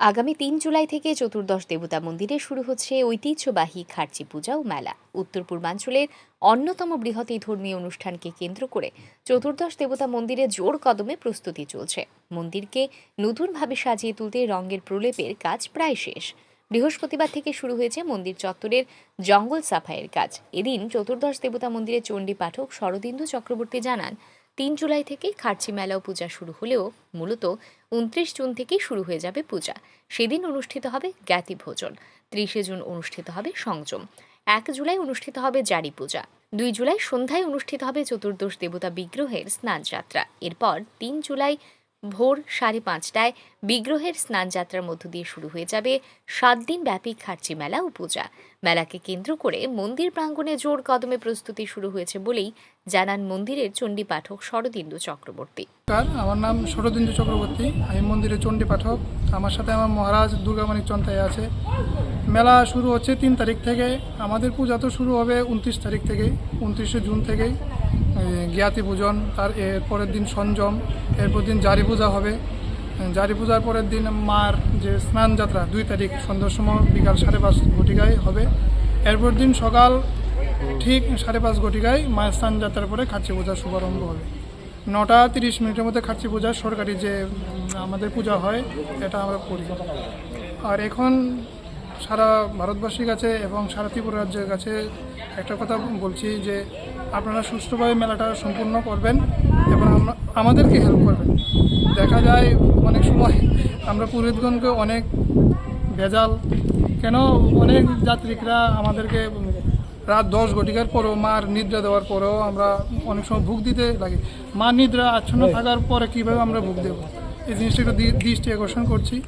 আগামী তিন জুলাই থেকে চতুর্দশ দেবতা মন্দিরে শুরু হচ্ছে ঐতিহ্যবাহী খার্চি পূজা ও মেলা। উত্তর পূর্বাঞ্চলের অন্যতম বৃহৎ এই ধর্মীয় অনুষ্ঠানকে কেন্দ্র করে চতুর্দশ দেবতা মন্দিরে জোর কদমে প্রস্তুতি চলছে। মন্দিরকে নতুনভাবে সাজিয়ে তুলতে রঙের প্রলেপের কাজ প্রায় শেষ। বৃহস্পতিবার থেকে শুরু হয়েছে মন্দির চত্বরের জঙ্গল সাফাইয়ের কাজ। এদিন চতুর্দশ দেবতা মন্দিরের চণ্ডী পাঠক শরদিন্দু চক্রবর্তী জানান তিন জুলাই থেকে খার্চি মেলাও পূজা শুরু হলেও মূলত উনত্রিশ জুন থেকেই শুরু হয়ে যাবে পূজা। সেদিন অনুষ্ঠিত হবে জ্ঞাতি ভোজন, ত্রিশে জুন অনুষ্ঠিত হবে সংযম, এক জুলাই অনুষ্ঠিত হবে জারি পূজা, দুই জুলাই সন্ধ্যায় অনুষ্ঠিত হবে চতুর্দশ দেবতা বিগ্রহের স্নানযাত্রা। এরপর তিন জুলাই ভোর সাড়ে পাঁচটায় বিগ্রহের স্নানযাত্রার মধ্য দিয়ে শুরু হয়ে যাবে সাত দিন ব্যাপী খার্চি মেলা ও পূজা। মেলাকে কেন্দ্র করে মন্দির প্রাঙ্গণে জোর কদমে প্রস্তুতি শুরু হয়েছে বলেই জানান মন্দিরের চণ্ডী পাঠক শরদিন্দু চক্রবর্তী। আমার নাম শরদিন্দু চক্রবর্তী। আমি মন্দিরের চণ্ডী পাঠক। আমার সাথে আমার মহারাজ দুর্গামানিক চন্তায় আছে। মেলা শুরু হচ্ছে তিন তারিখ থেকে। আমাদের পূজা তো শুরু হবে উনত্রিশ তারিখ থেকে, উনত্রিশে জুন থেকেই। জ্ঞাতি পূজন, তার এর পরের দিন সঞ্জম, এরপর দিন জারি পূজা হবে। জারি পূজার পরের দিন মার যে স্নান যাত্রা, দুই তারিখ সন্ধ্যার সময় বিকাল সাড়ে পাঁচ ঘটিকায় হবে। এরপর দিন সকাল ঠিক সাড়ে পাঁচ ঘটিকায় মায়ের স্নান যাত্রার পরে খাচ্ছি পূজা শুভারম্ভ হবে। নটা তিরিশ মিনিটের মধ্যে খাচ্ছি পূজা সরকারি যে আমাদের পূজা হয়, এটা আমরা করি। আর এখন সারা ভারতবাসীর কাছে এবং সারা ত্রিপুরা রাজ্যের কাছে একটা কথা বলছি যে আপনারা সুষ্ঠুভাবে মেলাটা সম্পূর্ণ করবেন এবং আমাদেরকে হেল্প করবেন। দেখা যায় অনেক সময় আমরা পুরোহিতগণকে অনেক ভেজাল কেন অনেক যাত্রীরা আমাদেরকে রাত দশ ঘটিকার পরেও মার নিদ্রা দেওয়ার পরেও আমরা অনেক সময় ভুগ দিতে লাগে। মার নিদ্রা আচ্ছন্ন থাকার পরে কীভাবে আমরা ভুগ দেবো? এই জিনিসটা একটু দৃষ্টি আকর্ষণ করছি।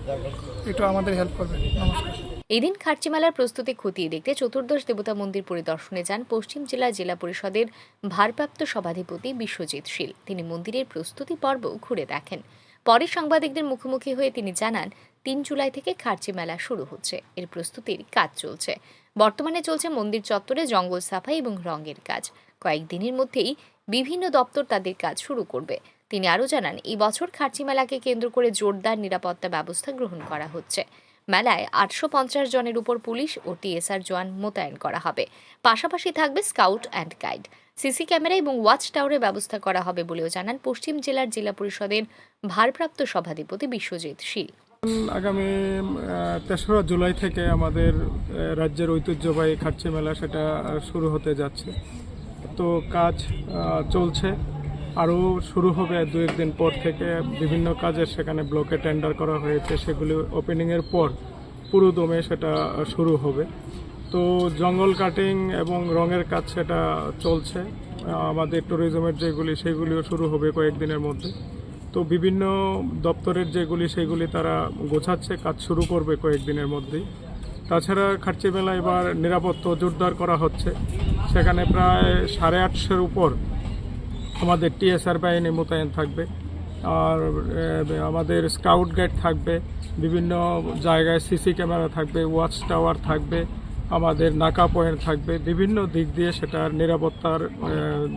একটু আমাদের হেল্প করবেন। নমস্কার। এদিন খার্চি মেলার প্রস্তুতি খতিয়ে দেখতে চতুর্দশ দেবতা মন্দির পরিদর্শনে যান পশ্চিম জেলা জেলা পরিষদের ভারপ্রাপ্ত সভাধিপতি বিশ্বজিৎ শীল। তিনি মন্দিরের প্রস্তুতি পর্ব ঘুরে দেখেন। পরে সাংবাদিকদের মুখোমুখি হয়ে তিনি জানান, তিন জুলাই থেকে খার্চি মেলা শুরু হচ্ছে। এর প্রস্তুতির কাজ চলছে। বর্তমানে চলছে মন্দির চত্বরে জঙ্গল সাফাই এবং রঙের কাজ। কয়েকদিনের মধ্যেই বিভিন্ন দপ্তর তাদের কাজ শুরু করবে। তিনি আরও জানান, এই বছর খার্চি মেলাকে কেন্দ্র করে জোরদার নিরাপত্তা ব্যবস্থা গ্রহণ করা হচ্ছে। মেলায় আটশো পঞ্চাশ জনের উপর পুলিশ ও টিএসআর জওয়ান মোতায়েন করা হবে। পাশাপাশি থাকবে scout and guide. CC camera এবং ওয়াচ টাওয়ারের ব্যবস্থা করা হবে বলেও জানান পশ্চিম জেলার জেলা পরিষদের ভারপ্রাপ্ত সভাধিপতি বিশ্বজিৎ শীল। আগামী তেসরা জুলাই থেকে আমাদের রাজ্যের ঐতিহ্যবাহী খাচ্ছি মেলা সেটা শুরু হতে যাচ্ছে। তো কাজ চলছে। আরও শুরু হবে দু একদিন পর থেকে বিভিন্ন কাজের সেখানে ব্লকে টেন্ডার করা হয়েছে। সেগুলি ওপেনিংয়ের পর পুরো দমে সেটা শুরু হবে। তো জঙ্গল কাটিং এবং রঙের কাজ সেটা চলছে। আমাদের ট্যুরিজমের যেগুলি, সেগুলিও শুরু হবে কয়েকদিনের মধ্যে। তো বিভিন্ন দপ্তরের যেগুলি, সেগুলি তারা গোছাচ্ছে, কাজ শুরু করবে কয়েকদিনের মধ্যেই। তাছাড়া খার্চি মেলা এবার নিরাপত্তা জোরদার করা হচ্ছে। সেখানে প্রায় সাড়ে আটশোর উপর আমাদের টিএসআর বাহিনী মোতায়েন থাকবে আর আমাদের স্কাউট গাইড থাকবে, বিভিন্ন জায়গায় সিসি ক্যামেরা থাকবে, ওয়াচ টাওয়ার থাকবে, আমাদের নাকা পয়েন্ট থাকবে, বিভিন্ন দিক দিয়ে সেটার নিরাপত্তার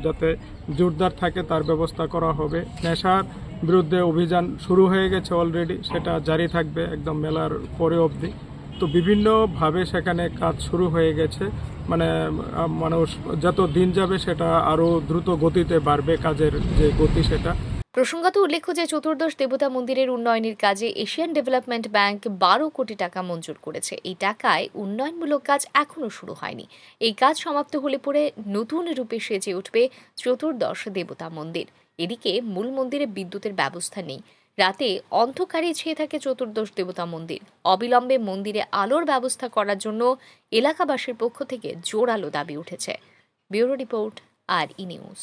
যাতে জোরদার থাকে তার ব্যবস্থা করা হবে। নেশার বিরুদ্ধে অভিযান শুরু হয়ে গেছে অলরেডি, সেটা জারি থাকবে একদম মেলার পরে অবধি। তো বিভিন্নভাবে সেখানে কাজ শুরু হয়ে গেছে। মানে মানুষ যত দিন যাবে সেটা আরও দ্রুত গতিতে বাড়বে কাজের যে গতি সেটা। প্রসঙ্গত উল্লেখ্য যে চতুর্দশ দেবতা মন্দিরের উন্নয়নের কাজে এশিয়ান ডেভেলপমেন্ট ব্যাংক বারো কোটি টাকা মঞ্জুর করেছে। এই টাকায় উন্নয়নমূলক কাজ এখনও শুরু হয়নি। এই কাজ সমাপ্ত হলে পরে নতুন রূপে সেজে উঠবে চতুর্দশ দেবতা মন্দির। এদিকে মূল মন্দিরে বিদ্যুতের ব্যবস্থা নেই। রাতে অন্ধকারে ছেয়ে থাকে চতুর্দশ দেবতা মন্দির। অবিলম্বে মন্দিরে আলোর ব্যবস্থা করার জন্য এলাকাবাসীর পক্ষ থেকে জোরালো দাবি উঠেছে। ব্যুরো রিপোর্ট, আর ই নিউজ।